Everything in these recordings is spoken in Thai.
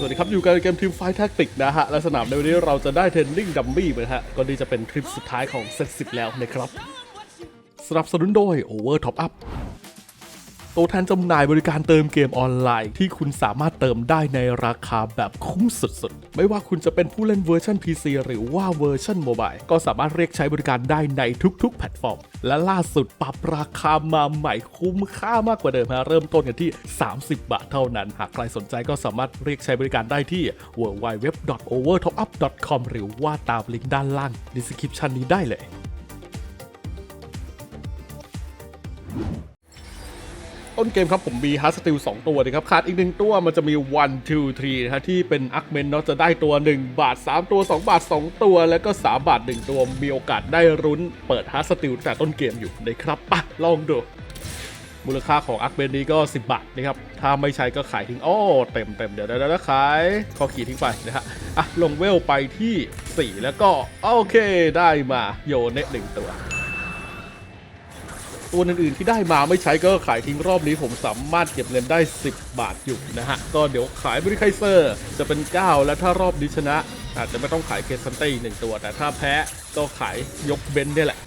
สวัสดีครับ อยู่กันในเกมทีมไฟท์แท็กติกนะฮะ และสนามในวันนี้เราจะได้เทรนนิ่งดัมบี้นะฮะ ก็นี่จะเป็นทริปสุดท้ายของเซตสิบแล้วนะครับ สนับสนุนโดย Over Top Up ตัวแทนจำหน่ายบริการเติมเกมออนไลน์ ที่คุณสามารถเติมได้ในราคาแบบคุ้มสุดๆ ไม่ว่าคุณจะเป็นผู้เล่นเวอร์ชัน PC หรือว่าเวอร์ชันโมบายก็สามารถเรียกใช้บริการได้ในทุกๆ แพลตฟอร์ม และล่าสุดปรับราคามาใหม่คุ้มค่ามากกว่าเดิมฮะเริ่มต้นกันที่ 30 บาทเท่านั้น หากใครสนใจก็สามารถเรียกใช้บริการได้ที่ www.overtopup.com หรือว่าตามลิงก์ด้านล่าง description นี้ได้เลย ต้นเกมครับผมมีฮาร์สติล2ตัวนะครับขาดอีกหนึ่งตัวมันจะมี1 2 3นะฮะที่เป็นอักเมนเนาะจะได้ตัว 1 บาท 3 ตัว 2 บาท 2 ตัว แล้วก็ 3 บาท 1 ตัวมีโอกาสได้รุ้นเปิดฮาร์สติลแต่ต้นเกมอยู่นะครับปะลองดู มูลค่าของอักเบนนี้ก็ 10 บาทนะครับถ้าไม่ใช้ก็ขายทิ้งโอ้เต็มเต็มเดี๋ยวเดี๋ยวเดี๋ยวขายขอขี่ทิ้งไปนะฮะอะลงเวลไปที่ 4 แล้วก็โอเคได้มาโยเนะหนึ่งตัว ตัวอื่นๆที่ได้มาไม่ใช้ก็ขายทิ้งรอบนี้ผมสามารถเก็บเงินได้ 10 บาทอยู่นะฮะ ก็เดี๋ยวขายบริไคเซอร์จะเป็น 9 แล้วถ้ารอบนี้ชนะ อาจจะไม่ต้องขายเคสันเต้อีกหนึ่งตัว แต่ถ้าแพ้ก็ขายยกเบนซ์เนี่ยแหละ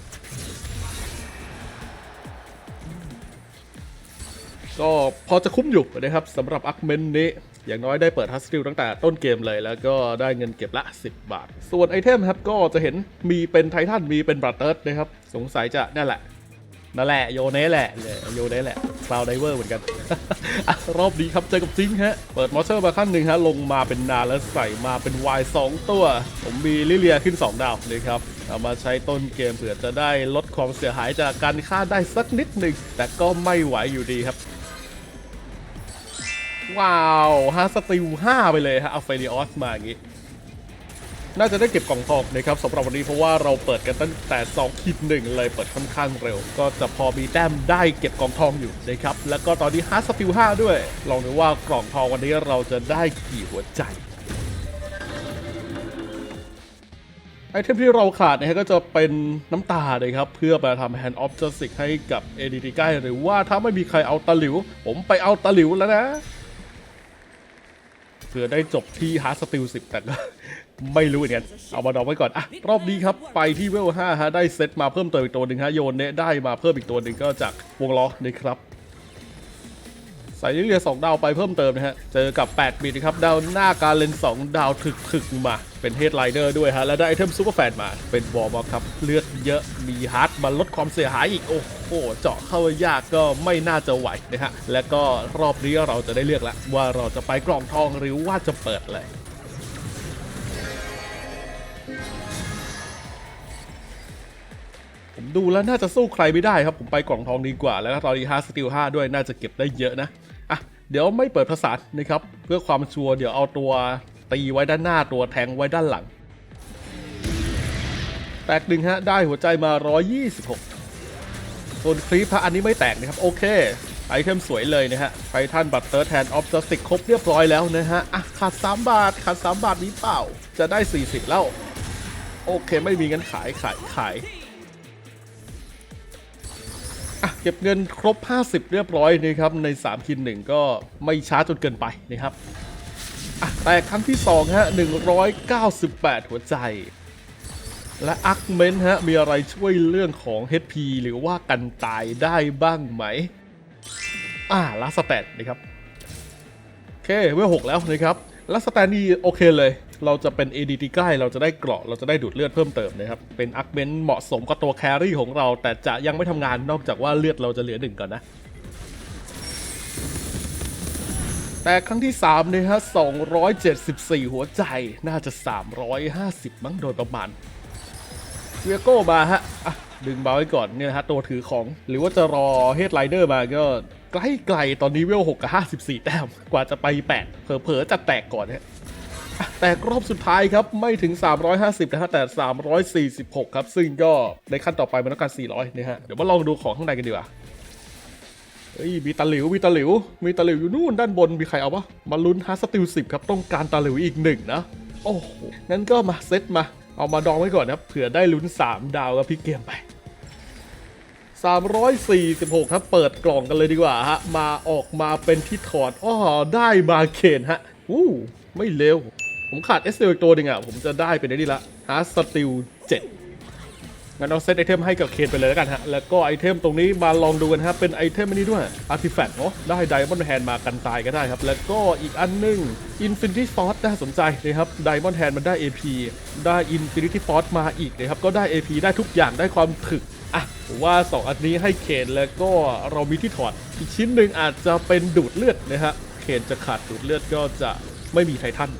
ก็พอจะคุ้มอยู่นะครับสำหรับอักเมนนี้อย่างน้อยได้เปิดฮัสติลตั้งแต่ต้นเกมเลยแล้วก็ได้เงินเก็บละ 10 บาท ส่วนไอเทมครับก็จะเห็นมีเป็นไททันมีเป็นบรัตเติร์ดนะครับ สงสัยจะนั่นแหละ นั่นแหละโยเน่แหละเลยโยเน่แหละคลาวไดเวอร์เหมือนกัน รอบนี้ครับเจอกับจิงฮะ เปิดมอเตอร์มาขั้นหนึ่งฮะ ลงมาเป็นนาแล้วใส่มาเป็นวายสองตัว ผมมีลิเลียขึ้น 2 ดาวนะครับ เอามาใช้ต้นเกมเผื่อจะได้ลดความเสียหายจากการฆ่าได้สักนิดหนึ่ง แต่ก็ไม่ไหวอยู่ดีครับว้าวฮาสติล5ไปเลยฮะเอาเฟริออสมาอย่างงี้ น่าจะได้เก็บกล่องทองนะครับสำหรับวันนี้เพราะว่าเราเปิดกันตั้งแต่2ขีดหนึ่งเลยเปิดค่อนข้างเร็ว ก็จะพอมีแต้มได้เก็บกล่องทองอยู่นะครับแล้วก็ตอนนี้ฮาร์ดสติล5ด้วย ลองดูว่ากล่องทองวันนี้เราจะได้กี่หัวใจไอเทมที่เราขาดนะฮะก็จะเป็นน้ำตาเลยครับ เพื่อไปทำ Hand of Justice ให้กับ ADT ใกล้หรือว่าถ้าไม่มีใครเอาตะหลิว ผมไปเอาตะหลิวแล้วนะ เพื่อได้จบที่ฮาร์ดสติล10แต่ก็ ไม่รู้เหมือนกันเอามาดองไว้ก่อนอะรอบนี้ครับไปที่เวล5ฮะได้เซตมาเพิ่มเติมอีกตัวหนึ่งฮะโยนเนะได้มาเพิ่มอีกตัวหนึ่งก็จากวงล้อนะครับใส่ลิเลีย2ดาวไปเพิ่มเติมนะฮะ เจอกับ 8 บิตครับ ดาวหน้าการเลน2ดาวถึกถึกๆมา เป็นเฮดไลเดอร์ด้วยฮะ แล้วได้ไอเทมซูเปอร์แฟนมา เป็นวอร์มครับ เลือดเยอะ มีฮาร์ดมาลดความเสียหายอีก โอ้โห เจาะเข้ายากก็ไม่น่าจะไหวนะฮะ และก็รอบนี้เราจะได้เลือกแล้วว่าเราจะไปกล่องทองหรือว่าจะเปิดเลย ดูแล้วน่าจะสู้ใครไม่ได้ครับ ผมไปกล่องทองดีกว่า แล้วก็ตอนนี้ฮาสติล5ด้วยน่าจะเก็บได้เยอะนะอะเดี๋ยวไม่เปิดภาษานะครับ เพื่อความชัวร์เดี๋ยวเอาตัวตีไว้ด้านหน้าตัวแทงไว้ด้านหลังแตกหนึ่งฮะ ได้หัวใจมา 126 ส่วนคลิปพระอันนี้ไม่แตกนะครับ โอเค ไอเทมสวยเลยนะฮะไททันบัตเตอร์แทนออฟจัสติกครบเรียบร้อยแล้วนะฮะ อะ ขาด 3 บาท ขาด 3 บาทนี้เปล่า จะได้ 40 แล้ว โอเค ไม่มีเงั้นขายขายขาย เก็บเงินครบ 50 เรียบร้อยนะครับใน3คินหนึ่งก็ไม่ช้าจนเกินไปนะครับอะแต่ครั้งที่2ฮะ198 หัวใจ และอักเมนฮะมีอะไรช่วยเรื่องของ HP หรือว่ากันตายได้บ้างไหม อ่าลาสแตนนะครับ โอเคเวลหกแล้วนะครับลาสแตนนี่โอเคเลย เราจะเป็น ADT ใกล้เราจะได้เกราะเราจะได้ดูดเลือดเพิ่มเติมนะครับ เป็นอักเมนเหมาะสมกับตัวแครี่ของเรา แต่จะยังไม่ทำงานนอกจากว่าเลือดเราจะเหลือหนึ่งก่อนนะ แต่ครั้งที่3เนี่ยฮะ 274 หัวใจน่าจะ 350 มั้งโดยประมาณเวียโก้มาฮะอะดึงเบาไว้ก่อนเนี่ยฮะตัวถือของ หรือว่าจะรอเฮดไลเดอร์มาก็ใกล้ๆตอนนี้เวล6กับ54 แต้ม กว่าจะไป 8 เผลอๆจะแตกก่อนฮะอะ แตกรอบสุดท้ายครับ ไม่ถึง 350 นะฮะแต่ 346 ครับ ซึ่งก็ในขั้นต่อไปมันต้องการ 400 นะฮะ เดี๋ยวมาลองดูของข้างในกันดีกว่าเฮ้ยมีตะหลิวมีตะหลิว มีตะหลิวอยู่นู่นด้านบนมีใครเอาปะมาลุ้นฮาร์สติล10ครับต้องการตะหลิวอีกหนึ่งนะโอ้โหงั้นก็มาเซตมา เอามาดองไว้ก่อนนะเผื่อได้ลุ้น 3 ดาวกับพี่เกมไป 346 ครับเปิดกล่องกันเลยดีกว่าฮะ มาออกมาเป็นที่ถอดอ้อได้มาเคนฮะอู้ไม่เร็ว ผมขาดเอสเซลอีกตัวหนึ่งอะ ผมจะได้เป็นไอ้นี่ละฮาร์สติลเจ็ดงั้นเอาเซตไอเทมให้กับเคนไปเลยแล้วกันฮะ แล้วก็ไอเทมตรงนี้มาลองดูกันฮะ เป็นไอเทมอันนี้ด้วยอาร์ติแฟกต์เนาะ ได้ไดมอนด์แฮนมากันตายก็ได้ครับ แล้วก็อีกอันหนึง Infinity Force น่าสนใจนะครับไดมอนด์แฮนมันได้ AP ได้ Infinity Force มาอีกนะครับ ก็ได้ AP ได้ทุกอย่างได้ความถึกอะผมว่า 2 อันนี้ให้เคนแล้วก็เรามีที่ถอด อีกชิ้นหนึ่งอาจจะเป็นดูดเลือดนะฮะเคนจะขาดดูดเลือดก็จะไม่มีไททัน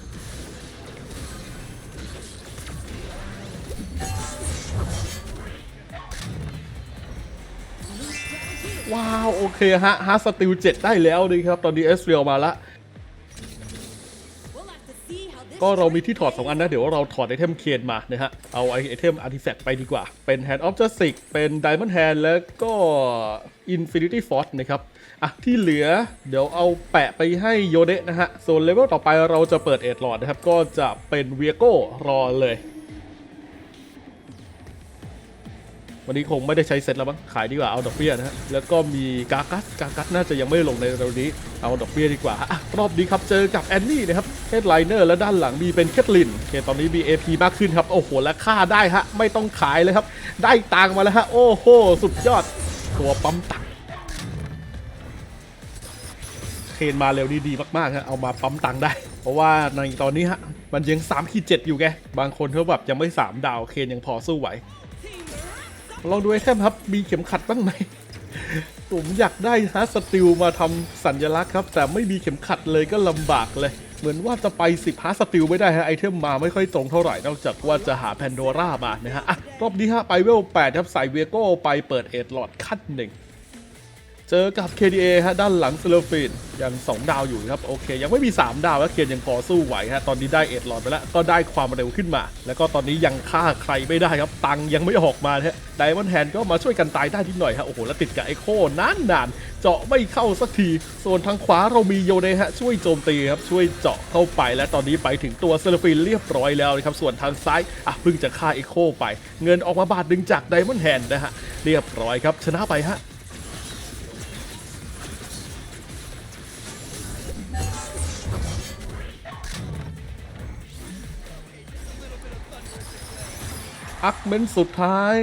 ว้าว โอเคฮะฮาร์สติลเจ็ดได้แล้วดีครับ ตอนนี้เอสเรียลมาละ ก็เรามีที่ถอด 2 อันนะ เดี๋ยวเราถอดไอเทมเคนมานะฮะ เอาไอเทมอาร์ติแฟกต์ไปดีกว่า เป็น Hand of Justice เป็น Diamond Hand แล้วก็ Infinity Force นะครับ อะ ที่เหลือเดี๋ยวเอาแปะไปให้โยเดะนะฮะส่วนเลเวลต่อไปเราจะเปิดเอ็ดหลอดนะครับ ก็จะเป็นเวียโก้รอเลย วันนี้คงไม่ได้ใช้เซ็ตแล้วมั้งขายดีกว่าเอาดอกเบี้ยนะฮะแล้วก็มีกากัสกากัสน่าจะยังไม่ลงในเร็วนี้เอาดอกเบี้ยดีกว่าอะรอบนี้ครับเจอกับแอนนี่นะครับเฮดไลเนอร์และด้านหลังมีเป็นแคทลินโอเคตอนนี้มี AP มากขึ้นครับโอ้โหและค่าได้ฮะไม่ต้องขายเลยครับ ได้ตังค์มาแล้วฮะโอ้โหสุดยอดตัวปั๊มตังค์เคนมาเร็วนี่ดีมากๆฮะเอามาปั๊มตังค์ได้ เพราะว่าในตอนนี้ฮะมันยัง3ขีด7อยู่ไงบางคนเขาแบบยังไม่สามดาวเคนยังพอสู้ไหว ลองดูไอเทมครับ มีเข็มขัดบ้างไหมผมอยากได้ฮาร์สติลมาทำสัญลักษณ์ครับ แต่ไม่มีเข็มขัดเลยก็ลำบากเลย เหมือนว่าจะไป10ฮาร์สติลไม่ได้ฮะไอเทมมาไม่ค่อยตรงเท่าไหร่ นอกจากว่าจะหาแพนโดร่ามานะฮะอะรอบนี้ฮะไปเวล8ครับใส่เวโก้ไปเปิดเอ็ดหลอดขั้นหนึ่ง เจอกับ KDA ฮะด้านหลังเซเลฟินยัง 2 ดาวอยู่ครับโอเค ยังไม่มี 3 ดาวแล้วเคนยังพอสู้ไหวฮะตอนนี้ได้เอ็ดหลอดไปแล้วก็ได้ความเร็วขึ้นมา แล้วก็ตอนนี้ยังฆ่าใครไม่ได้ครับ ตังยังไม่ออกมาฮะไดมอนด์แฮนก็มาช่วยกันตายได้นิดหน่อยฮะโอ้โหแล้วติดกับไอโคนานนานๆเจาะไม่เข้าสักที ส่วนทางขวาเรามีโยเนฮะช่วยโจมตีครับช่วยเจาะเข้าไปและตอนนี้ไปถึงตัวเซเลฟินเรียบร้อยแล้วนะครับส่วนทางซ้ายอะเพิ่งจะฆ่าไอโคไป เงินออกมาบาทหนึ่งจากไดมอนด์แฮนนะฮะเรียบร้อยครับชนะไปฮะ อักเมนสุดท้าย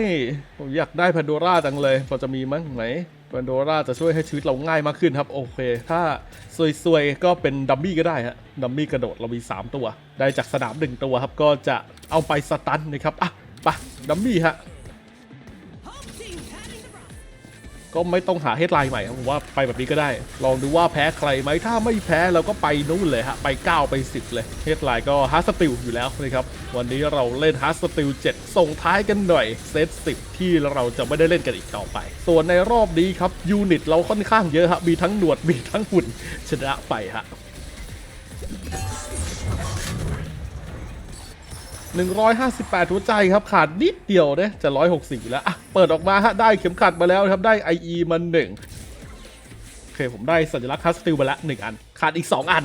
ผมอยากได้พันโดร่าจังเลย พอจะมีมั้งไหนพันโดร่าจะช่วยให้ชีวิตเราง่ายมากขึ้นครับ โอเค ถ้าซวยๆ ก็เป็นดัมมี่ก็ได้ฮะดัมมี่กระโดดเรามี 3 ตัว ได้จากสนามหนึ่งตัวครับ ก็จะเอาไปสตันนะครับ อะ ไปดัมมี่ฮะ ก็ไม่ต้องหาเฮดไลน์ใหม่ครับผมว่าไปแบบนี้ก็ได้ ลองดูว่าแพ้ใครไหมถ้าไม่แพ้เราก็ไปนู่นเลยฮะ ไป 9 ไป 10 เลยเฮดไลน์ก็ฮาร์สติลอยู่แล้วนะครับ วันนี้เราเล่นฮาร์สติล7ส่งท้ายกันหน่อยเซต10 ที่เราจะไม่ได้เล่นกันอีกต่อไป ส่วนในรอบนี้ครับยูนิตเราค่อนข้างเยอะฮะมีทั้งหนวดมีทั้งหุ่นชนะไปฮะ 158 หัวใจครับ ขาดนิดเดียวนะจะ 164 แล้วอะเปิดออกมาฮะได้เข็มขัดมาแล้วครับได้ IE มาหนึ่งโอเคผมได้สัญลักษณ์คัสติลมาละ1อัน ขาดอีก 2 อัน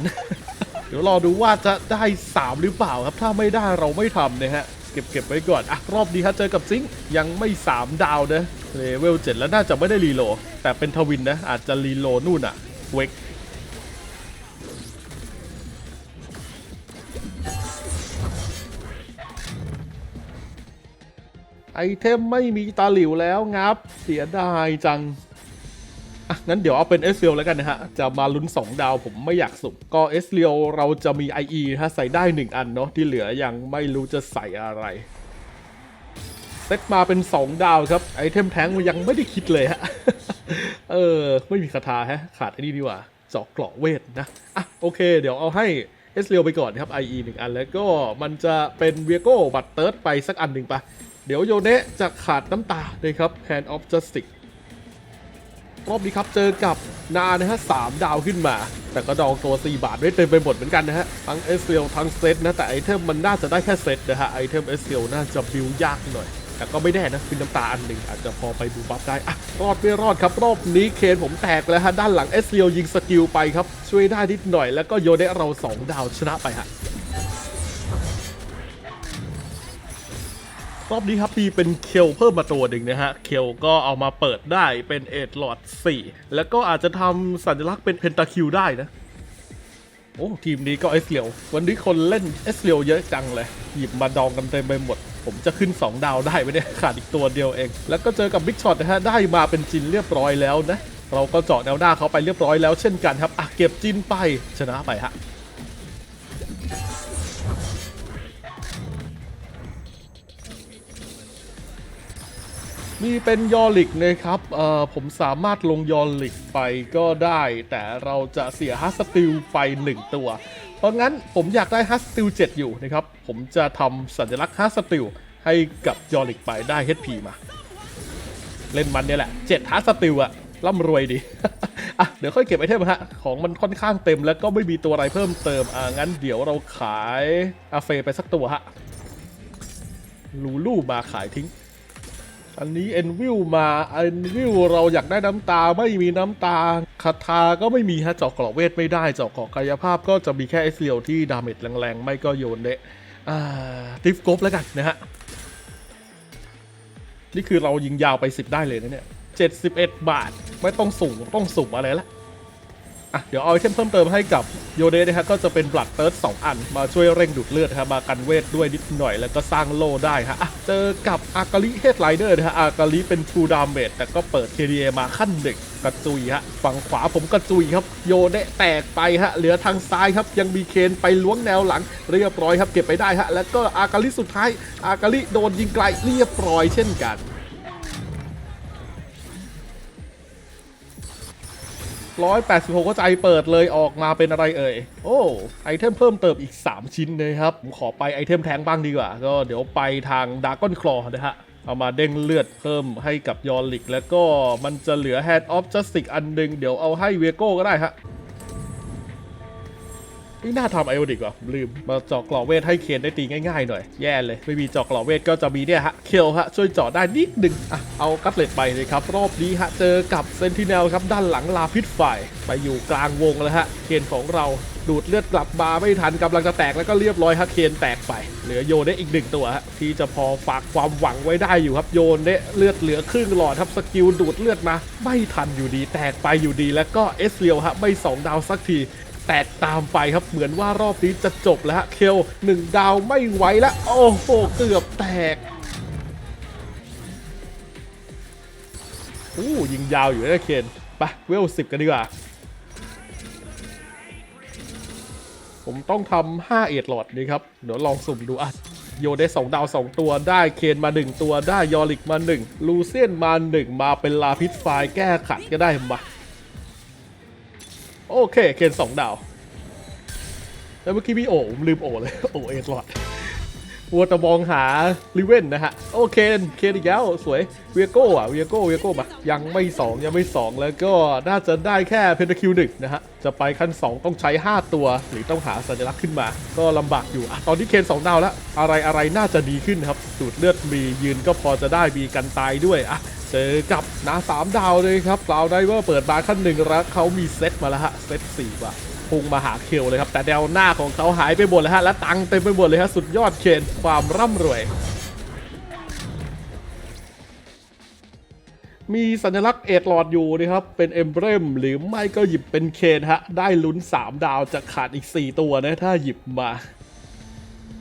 เดี๋ยวรอดูว่าจะได้ 3 หรือเปล่าครับ ถ้าไม่ได้เราไม่ทำนะฮะเก็บเก็บไว้ก่อนอะรอบนี้ฮะเจอกับซิงยังไม่ 3 ดาวนะเลเวล7แล้วน่าจะไม่ได้รีโหลแต่เป็นทวินนะอาจจะรีโหลนู่นอะเวก ไอเทมไม่มีตาหลิวแล้วงับ เสียดายจังอะงั้นเดี๋ยวเอาเป็นเอสเรียลแล้วกันนะฮะ จะมาลุ้น 2 ดาวผมไม่อยากสุ่มก็เอสเรียลเราจะมี IE นะฮะใส่ได้ 1 อันเนาะที่เหลือยังไม่รู้จะใส่อะไรเซตมาเป็น 2 ดาวครับ ไอเทมแท้งมันยังไม่ได้คิดเลยฮะ เออ ไม่มีคาถาฮะ ขาดไอ้นี่ดีกว่าเจาะเกราะเวทนะ อะ โอเค เดี๋ยวเอาให้เอสเรียลไปก่อนครับ IE 1 อันแล้วก็มันจะเป็นเวียโก้บัตเติร์ดไปสักอันหนึ่งปะ เดี๋ยวโยเนะจะขาดน้ำตาเลยครับ Hand of Justice รอบนี้ครับเจอกับนานะฮะสามดาวขึ้นมา แต่ก็ดองตัว 4 บาทไว้เต็มไปหมดเหมือนกันนะฮะ ทั้งเอสเซลทั้งเซตนะ แต่ไอเทมมันน่าจะได้แค่เซตนะฮะ ไอเทมเอสเซลน่าจะบิวยากหน่อย แต่ก็ไม่แน่นะคือน้ำตาอันหนึ่งอาจจะพอไปบูบัฟได้อะรอดไม่รอดครับ รอบนี้เคนผมแตกแล้วฮะด้านหลังเอสเซลยิงสกิลไปครับช่วยได้นิดหน่อยแล้วก็โยเนะเราสองดาวชนะไปฮะ รอบนี้ครับมีเป็นเคลเพิ่มมาตัวหนึ่งนะฮะ เคลก็เอามาเปิดได้เป็นเอ็ดหลอด 4 แล้วก็อาจจะทำสัญลักษณ์เป็นเพนตาคิวได้นะ โอ้ทีมนี้ก็เอสเลียววันนี้คนเล่นเอสเลียวเยอะจังเลย หยิบมาดองกันเต็มไปหมด ผมจะขึ้น 2 ดาวได้ไหมเนี่ยขาดอีกตัวเดียวเอง แล้วก็เจอกับบิ๊กช็อตนะฮะ ได้มาเป็นจินเรียบร้อยแล้วนะ เราก็เจาะแนวหน้าเขาไปเรียบร้อยแล้วเช่นกันครับอะเก็บจินไปชนะไปฮะ มีเป็นยอลิกนะครับเอ่อผมสามารถลงยอลิกไปก็ได้ แต่เราจะเสียฮัสติลไป 1 ตัว เพราะงั้นผมอยากได้ฮัสติล7อยู่นะครับ ผมจะทำสัญลักษณ์ฮัสติลให้กับยอลิกไปได้ HP มา เล่นมันเนี่ยแหละ7ฮัสติลอะร่ำรวยดี อะ เดี๋ยวค่อยเก็บไอเทมฮะ ของมันค่อนข้างเต็มแล้วก็ไม่มีตัวอะไรเพิ่มเติม อ่า งั้นเดี๋ยวเราขายอาเฟไปสักตัวฮะ ลูลูมาขายทิ้ง อันนี้เอ็นวิวมาเอ็นวิวเราอยากได้น้ำตาไม่มีน้ำตาคาถาก็ไม่มีฮะเจาะเกราะเวทไม่ได้เจาะเกราะกายภาพก็จะมีแค่ไอเซียวที่ดาเมจแรงๆ ไม่ก็โยนเดะติฟกบแล้วกันนะฮะ นี่คือเรายิงยาวไป 10 ได้เลยนะเนี่ย 71 บาท ไม่ต้องสูงต้องสุ่มอะไรละ อะเดี๋ยวเอาไอเทมเพิ่มเติมให้กับโยเดะนะครับก็จะเป็นบลัดเติร์ดสองอัน มาช่วยเร่งดูดเลือดนะครับมากันเวทด้วยนิดหน่อยแล้วก็สร้างโล่ได้ฮะอะเจอกับอากาลิเฮดไลเดอร์นะฮะอากาลิเป็นทูดามเมจแต่ก็เปิด KDA มาขั้นหนึ่งกระจุยฮะฝั่งขวาผมกระจุยครับ โยเดะแตกไปฮะเหลือทางซ้ายครับยังมีเคนไปล้วงแนวหลัง เรียบร้อยครับเก็บไปได้ฮะแล้วก็อากาลิสุดท้ายอากาลิโดนยิงไกลเรียบร้อยเช่นกัน 186ก็ใจเปิดเลยออกมาเป็นอะไรเอ่ย โอ้ไอเทมเพิ่มเติมอีก 3 ชิ้นเลยครับ ผมขอไปไอเทมแทงบ้างดีกว่า ก็เดี๋ยวไปทางดากอนคลอนะฮะเอามาเด้งเลือดเพิ่มให้กับยอลิก แล้วก็มันจะเหลือ Hand of Justice อันหนึงเดี๋ยวเอาให้เวโก้ก็ได้ฮะ ไม่น่าทำไอโอดิกว่ะลืม มาเจาะกรอบเวทให้เคนได้ตีง่ายๆหน่อย แย่เลย ไม่มีเจาะกรอบเวทก็จะมีเนี่ยฮะ เคลฮะ ช่วยเจาะได้นิดหนึ่งอะเอากัตเลตไปเลยครับ รอบนี้ฮะ เจอกับเซนติเนลครับ ด้านหลังลาพิษไฟไปอยู่กลางวงแล้วฮะ เคนของเราดูดเลือดกลับมาไม่ทันกำลังจะแตกแล้วก็เรียบร้อยฮะเคนแตกไป เหลือโยนได้อีกหนึ่งตัวฮะที่จะพอฝากความหวังไว้ได้อยู่ครับโยนได้เลือดเหลือครึ่งหลอดครับสกิลดูดเลือดมา ไม่ทันอยู่ดีแตกไปอยู่ดี แล้วก็เอสเรียวฮะไม่สองดาวสักที แตกตามไปครับเหมือนว่ารอบนี้จะจบแล้วฮะเคลหนึ่งดาวไม่ไหวแล้วโอ้โหเกือบแตกอู้ยิงยาวอยู่นะเคนไปเวลสิบกันดีกว่า ผมต้องทำห้าเอ็ดหลอดนี่ครับ เดี๋ยวลองสุ่มดูอะโยได้2ดาว2ตัวได้เคนมา1ตัวได้ยอริกมา1ลูเซียนมา1มาเป็นลาพิษไฟแก้ขัดก็ได้มา โอเคเคนสองดาว แล้วเมื่อกี้พี่โอผมลืมโอเลย โอเอ็ดหลอด วัวตะมองหาลิเว่นนะฮะ โอเคเคนอีกแล้วสวยเวียโก้อะเวียโก้เวียโก้มายังไม่ 2 ยังไม่ 2 แล้วก็น่าจะได้แค่เพนทาคิวหนึ่งนะฮะ จะไปขั้น 2 ต้องใช้ 5 ตัว หรือต้องหาสัญลักษณ์ขึ้นมา ก็ลำบากอยู่อะตอนนี้เคน2ดาวแล้ว อะไรอะไรน่าจะดีขึ้นครับสูดเลือดมียืนก็พอจะได้มีกันตายด้วยอะเจอกับนาสามดาวเลยครับกล่าวได้ว่าเปิดบาร์ขั้นหนึ่งแล้วเขามีเซตมาแล้วฮะ เซตสี่ว่ะ พุ่งมาหาเคลเลยครับ แต่แนวหน้าของเขาหายไปหมดเลยฮะและตังเต็มไปหมดเลยฮะสุดยอดเคนความร่ำรวย มีสัญลักษณ์เอ็ดหลอดอยู่นะครับ เป็นเอมเบรมหรือไม่ก็หยิบเป็นเคนฮะ ได้ลุ้น 3 ดาวจะขาดอีก 4 ตัวนะ ถ้าหยิบมา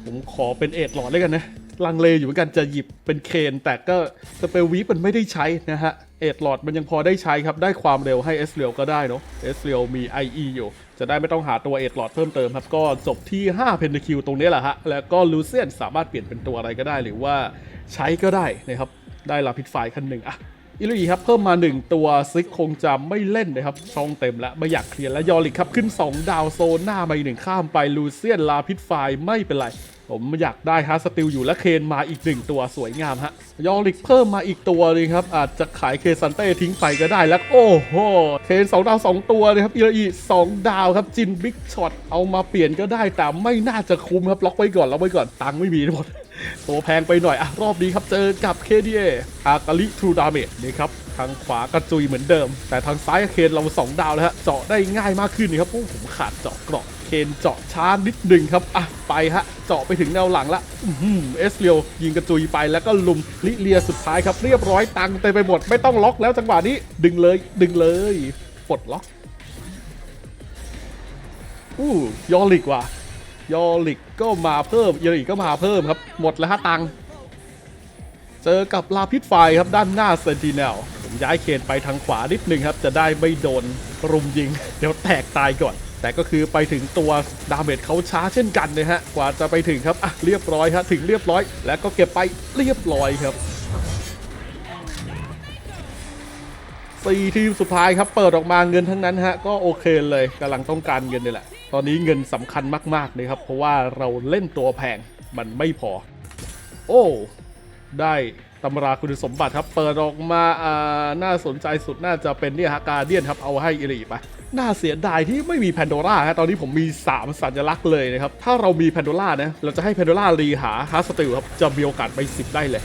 ผมขอเป็นเอ็ดหลอดเลยกันนะลังเลอยู่เหมือนกันจะหยิบเป็นเคนแต่ก็สเปลวีฟมันไม่ได้ใช้นะฮะ เอ็ดหลอดมันยังพอได้ใช้ครับ ได้ความเร็วให้เอสเรียวก็ได้เนาะเอสเรียวมี IE อยู่ จะได้ไม่ต้องหาตัวเอ็ดหลอดเพิ่มเติมครับ ก็จบที่ 5 เพนคิวตรงนี้แหละฮะ แล้วก็ลูเซียนสามารถเปลี่ยนเป็นตัวอะไรก็ได้ หรือว่าใช้ก็ได้นะครับ ได้ลาพิษไฟขั้นหนึ่งอะอิลุยครับเพิ่มมา 1 ตัวซิกคงจะไม่เล่นนะครับ ช่องเต็มแล้วไม่อยากเคลียร์แล้วยอริกครับ ขึ้น 2 ดาวโซนหน้ามาหนึ่งข้ามไปลูเซียนลาพิษไฟไม่เป็นไร ผมอยากได้ฮาร์สติลอยู่และเคนมาอีกหนึ่งตัวสวยงามฮะยอริกเพิ่มมาอีกตัวเลยครับ อาจจะขายเคซันเต้ทิ้งไปก็ได้แล้ว โอ้โห เคนสองดาวสองตัวเลยครับอีลีสองดาวครับจินบิ๊กช็อตเอามาเปลี่ยนก็ได้แต่ไม่น่าจะคุ้มครับล็อกไว้ก่อนล็อกไว้ก่อนตังค์ไม่มีทั้งหมดตัวแพงไปหน่อยอะรอบนี้ครับเจอกับ KDA อากาลิทรูดาเมจนี่ครับทางขวากระจุยเหมือนเดิม แต่ทางซ้ายเคนเรา 2 ดาวแล้วฮะเจาะได้ง่ายมากขึ้นนี่ครับโอ้ผมขาดเจาะกราะเคนเจาะช้านิดหนึ่งครับอะไปฮะเจาะไปถึงแนวหลังละอื้อหือเอสเรียวยิงกระจุยไปแล้วก็ลุมลิเลียสุดท้ายครับเรียบร้อยตังเต็มไปหมดไม่ต้องล็อกแล้วจังหวะนี้ดึงเลยดึงเลยปลดล็อกอู้ยอลิกว่ะยอลิกก็มาเพิ่มยอลิกก็มาเพิ่มครับ หมดแล้วฮะตังเจอกับลาพิษไฟครับด้านหน้าเซนติเนลผมย้ายเคนไปทางขวานิดนึงครับ จะได้ไม่โดนรุมยิง เดี๋ยวแตกตายก่อน แต่ก็คือไปถึงตัวดาเมจเขาช้าเช่นกันนะฮะ กว่าจะไปถึงครับอะเรียบร้อยครับถึงเรียบร้อย แล้วก็เก็บไปเรียบร้อยครับสี่ทีมสุดท้ายครับเปิดออกมาเงินทั้งนั้นฮะก็โอเคเลยกำลังต้องการเงินนี่แหละ ตอนนี้เงินสำคัญมากๆเลยครับ เพราะว่าเราเล่นตัวแพงมันไม่พอ โอ้ ได้ ตำราคุณสมบัติครับ เปิดออกมาอ่าน่าสนใจสุดน่าจะเป็นเนี่ยฮะการเดียนครับเอาให้อิริไปน่าเสียดายที่ไม่มีแพนโดร่าฮะตอนนี้ผมมี 3 สัญลักษณ์เลยนะครับ ถ้าเรามีแพนโดร่านะเราจะให้แพนโดร่ารีหาฮาร์สติลครับ จะมีโอกาสไป 10 ได้เลย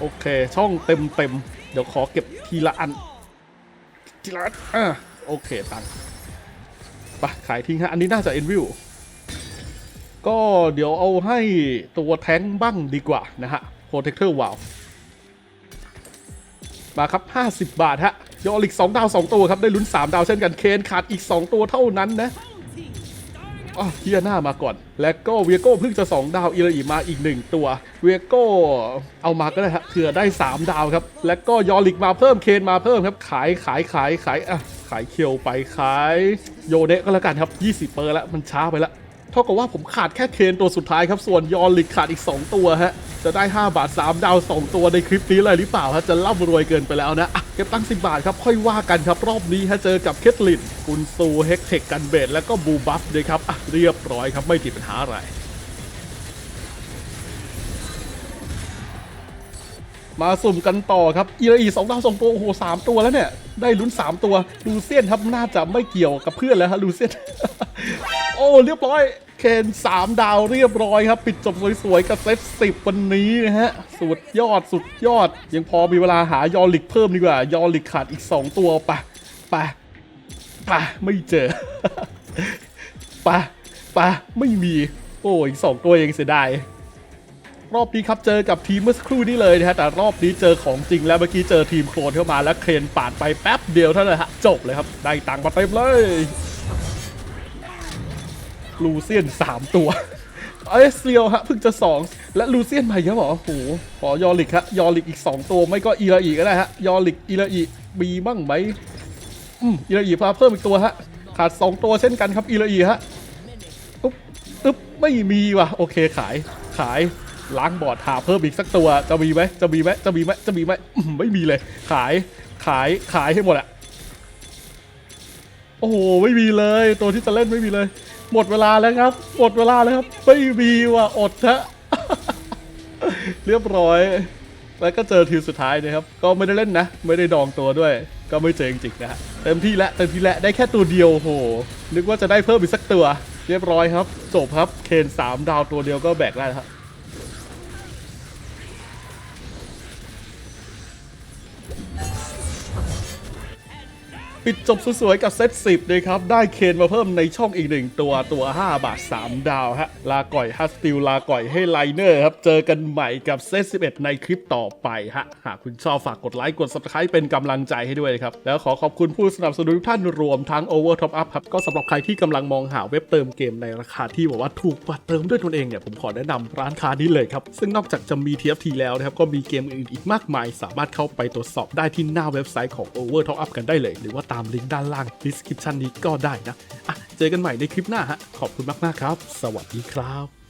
โอเค ช่องเต็มเต็มเดี๋ยวขอเก็บทีละอัน ทีละอันอะโอเคตังไปขายทิ้งฮะ อันนี้น่าจะเอ็นวิวก็เดี๋ยวเอาให้ตัวแท้งบ้างดีกว่านะฮะ Protector w o w มาครับ 50 บาทฮะยอลิก 2 ดาว 2 ตัวครับ ได้ลุ้น 3 ดาวเช่นกันเคนขาดอีก 2 ตัวเท่านั้นนะอ๋อเฮียหน้ามาก่อน และก็เวียโก้เพิ่งจะ 2 ดาวอีลาอีมาอีก 1 ตัวเวียโก้เอามาก็ได้ฮะเผื่อได้ 3 ดาวครับ และก็ยอลิกมาเพิ่มเคนมาเพิ่มครับ ขายขายขายขายอะขายเคียวไปขายโยเนะก็แล้วกันครับ 20 เปอร์แล้วมันช้าไปแล้ว เท่ากับว่าผมขาดแค่เคนตัวสุดท้ายครับ ส่วนยอลิกขาดอีก 2 ตัวฮะ จะได้ 5 บาท 3 ดาว 2 ตัวในคลิปนี้เลยหรือเปล่าฮะ จะร่ำรวยเกินไปแล้วนะอะเก็บตั้ง 10 บาทครับ ค่อยว่ากันครับ รอบนี้ฮะเจอกับเคทลินกุนซูเฮกเทคกันเบดแล้วก็บูบัฟด้วยครับอะเรียบร้อยครับไม่ติดปัญหาอะไรมาสุ่มกันต่อครับอีอีสองดาวสองตัวโอ้โหสามตัวแล้วเนี่ย ได้ลุ้น3ตัวลูเซียนครับน่าจะไม่เกี่ยวกับเพื่อนแล้วฮะลูเซียน โอ้เรียบร้อยเคนสามดาวเรียบร้อยครับ ปิดจบสวยๆกับเซตสิบวันนี้นะฮะ สุดยอดสุดยอด ยังพอมีเวลาหายอลิกเพิ่มดีกว่า ยอลิกขาดอีก 2 ตัวไปะปะปะไม่เจอปะปะไม่มี โอ้อีกสองตัวเองเสียดายรอบนี้ครับเจอกับทีมเมื่อสักครู่นี้เลยนะฮะแต่รอบนี้เจอของจริงแล้วเมื่อกี้เจอทีมโคลนเข้ามาแล้วเครนปาดไปแป๊บเดียวเท่านั้นฮะจบเลยครับ ได้ตังค์มาเต็มเลย ลูเซียน3ตัวเอสเซียวฮะเพิ่งจะ2และลูเซียนใหม่ครับหรอโอ้โหขอยอริกฮะยอริกอีก2ตัวไม่ก็อีราอีก็ได้ฮะยอริกอีราอีมีบ้างไหมอืมอีราอีพาเพิ่มอีกตัวฮะขาด2ตัวเช่นกันครับอีราอีฮะปุ๊บปุ๊บไม่มีว่ะโอเคขายขายล้างบอร์ดหาเพิ่มอีกสักตัวจะมีไหมจะมีไหมจะมีไหมจะมีไหมอืมไม่มีเลย ขายขายขายให้หมดอะโอ้โหไม่มีเลย ตัวที่จะเล่นไม่มีเลย หมดเวลาแล้วครับ หมดเวลาแล้วครับไม่มีว่ะอดฮะเรียบร้อย แล้วก็เจอทีมสุดท้ายนะครับ ก็ไม่ได้เล่นนะ ไม่ได้ดองตัวด้วย ก็ไม่เจอจริงๆนะฮะเต็มที่แล้วเต็มที่แล้วได้แค่ตัวเดียวโห นึกว่าจะได้เพิ่มอีกสักตัว เรียบร้อยครับ จบครับ เคนสามดาวตัวเดียวก็แบกได้ครับ ปิดจบสวยๆกับเซต10เลยครับ ได้เคนมาเพิ่มในช่องอีกหนึ่งตัวตัว 5 บาท 3 ดาวฮะ ลาก่อยฮัสติลลาก่อยให้ไลเนอร์ครับ เจอกันใหม่กับเซต11 ในคลิปต่อไปฮะ หากคุณชอบฝากกดไลค์ กด subscribe เป็นกำลังใจให้ด้วยครับ แล้วขอขอบคุณผู้สนับสนุนทุกท่านรวมทั้ง Over Top Up ครับ ก็สำหรับใครที่กำลังมองหาเว็บเติมเกมในราคาที่บอกว่าถูกกว่าเติมด้วยตนเองเนี่ยผมขอแนะนำร้านค้านี้เลยครับซึ่งนอกจากจะมี TFT แล้วนะครับก็มีเกมอื่นอีกมากมาย สามารถเข้าไปตรวจสอบได้ที่หน้าเว็บไซต์ของ Over Top Up กันได้เลยหรือว่าตามลิงก์ด้านล่าง description นี้ก็ได้นะอะเจอกันใหม่ในคลิปหน้าฮะขอบคุณมากๆครับ สวัสดีครับ